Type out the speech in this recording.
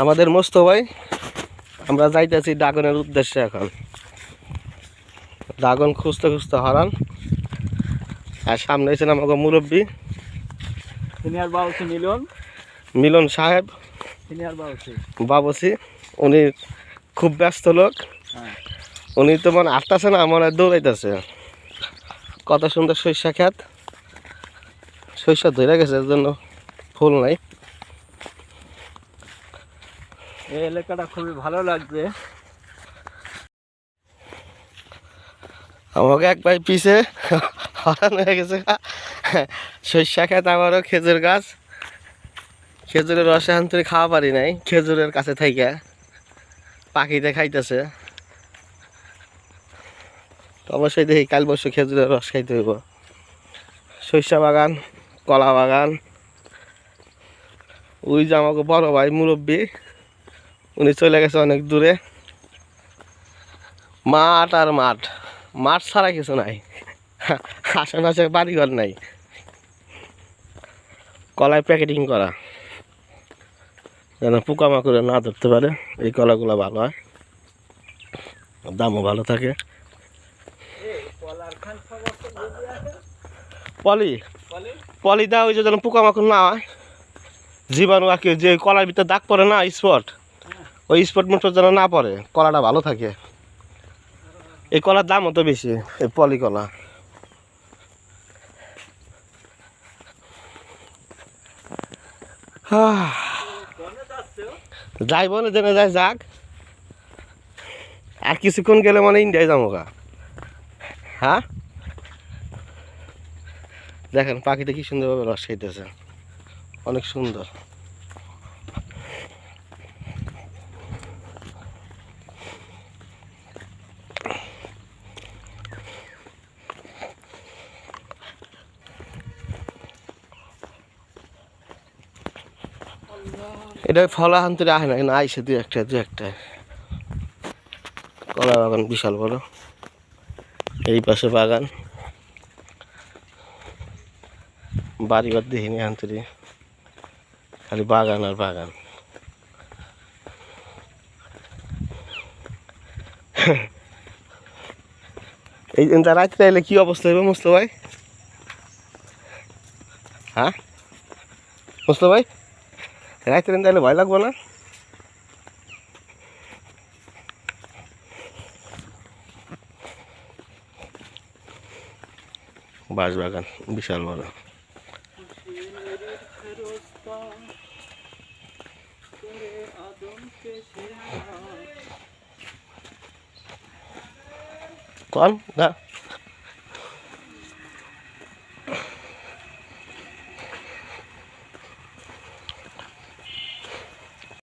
আমাদের মস্ত ভাই আমরা যাইতেছি ড্রাগনের উদ্দেশ্যে এখন। ড্রাগন খুঁজতে খুঁজতে হারান। আর সামনে এসেছেন আমাকে মুরব্বী। সিনিয়র বাউসি মিলন। মিলন সাহেব। সিনিয়র বাউসি বাবসি উনি খুব ব্যস্ত লোক। হ্যাঁ। উনি তো মানে আসতেছে না মনে হয় দৌড়াইতেছে। কত সুন্দর সরিষা খেত সরিষা ধরে গেছে এর জন্য ফুল নাই। এই এলাকাটা খুবই ভালো লাগছে। আমাকে এক ভাই পিছে হরান হয়ে গেছে। সরিষা খেত আমারও খেজুর গাছ। খেজুরের রসে আন্তরে খাওয়া পারি নাই, খেজুরের কাছে থাইকা। পাখিতে খাইতেছে। অবশ্যই দেখি কাল বসে খেজুরের রস খাইতে হইব। সরিষা বাগান, কলা বাগান। ওই যে আমাকে বড় ভাই মুরব্বী। উনি চলে গেছে অনেক দূরে। মাঠ আর মাঠ। মাঠ ছাড়া কিছু নাই। আশেপাশে বাড়িঘর নাই। কলায় প্যাকেটিং করা। যেন পোকামাকড়ে না ধরতে পারে। এই কলাগুলো ভালো হয়। দামও ভালো থাকে। পলি। পলিটা ওই যে যেন পোকামাকড় না হয়। জীবাণু আর কি যে কলার ভিতরে দাগ পড়ে না স্পট ওই স্পট মতো যেন না পড়ে, কলাটা ভালো থাকে। এই কলার দাম অত বেশি, এই পলি কলা। যাই বলে জেনে যায় যাক। আর কিছুক্ষণ গেলে মানে ইন্ডিয়ায় যাব গা। হ্যাঁ? দেখেন, পাখিটা কি সুন্দরভাবে রস খাইতেছে। অনেক সুন্দর। এটা ফলা হান্তরে আহে না, কিন্তু আইসে দু একটা দু একটা। কলা বাগান বিশাল বড়। এই পাশে বাগান। বাড়িঘর দেখিনি হান্তরে খালি বাগান আর বাগান। এই রাত্রে এলে কি অবস্থা হবে মুসলো ভাই? হ্যাঁ? মুসলো ভাই? রাত্রে তাহলে ভয় লাগবো না? বাঁশ বাগান বিশাল বড়। কন না